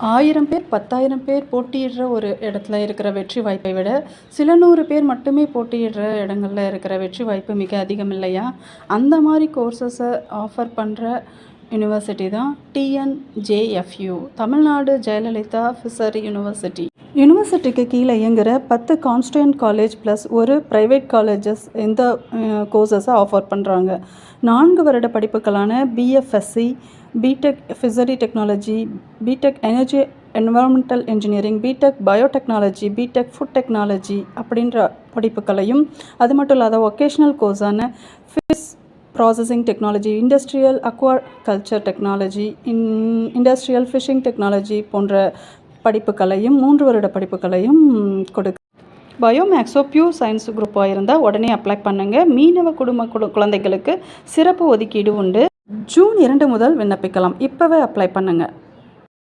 ஆயிரம் பேர் பத்தாயிரம் பேர் போட்டியிடுற ஒரு இடத்துல இருக்கிற வெற்றி வாய்ப்பை விட சில நூறு பேர் மட்டுமே போட்டியிடுற இடங்களில் இருக்கிற வெற்றி வாய்ப்பு மிக அதிகம் இல்லையா? அந்த மாதிரி கோர்சஸை ஆஃபர் பண்ணுற யூனிவர்சிட்டி தான் TNJFU Tamil Nadu Jayalalithaa fishery university யூனிவர்சிட்டிக்கு கீழே இயங்குகிற பத்து கான்ஸ்டன்ட் காலேஜ் ப்ளஸ் ஒரு ப்ரைவேட் காலேஜஸ் இந்த கோர்சஸை ஆஃபர் பண்ணுறாங்க நான்கு வருட படிப்புகளான BFSc BTech fishery technology BTech energy environmental engineering BTech biotechnology BTech food technology அப்படின்ற படிப்புகளையும் அது மட்டும் இல்லாத vocational கோர்ஸான fish processing technology industrial aquaculture technology in industrial fishing technology போன்ற படிப்புகளையும் மூன்று வருட படிப்புகளையும் கொடுக்கு பயோமேக்ஸோ பியூர் சயின்ஸ் குரூப்பாக இருந்தால் உடனே அப்ளை பண்ணுங்கள் மீனவ குடும்ப குழந்தைகளுக்கு சிறப்பு ஒதுக்கீடு உண்டு. ஜூன் இரண்டு முதல் விண்ணப்பிக்கலாம். இப்போவே அப்ளை பண்ணுங்கள்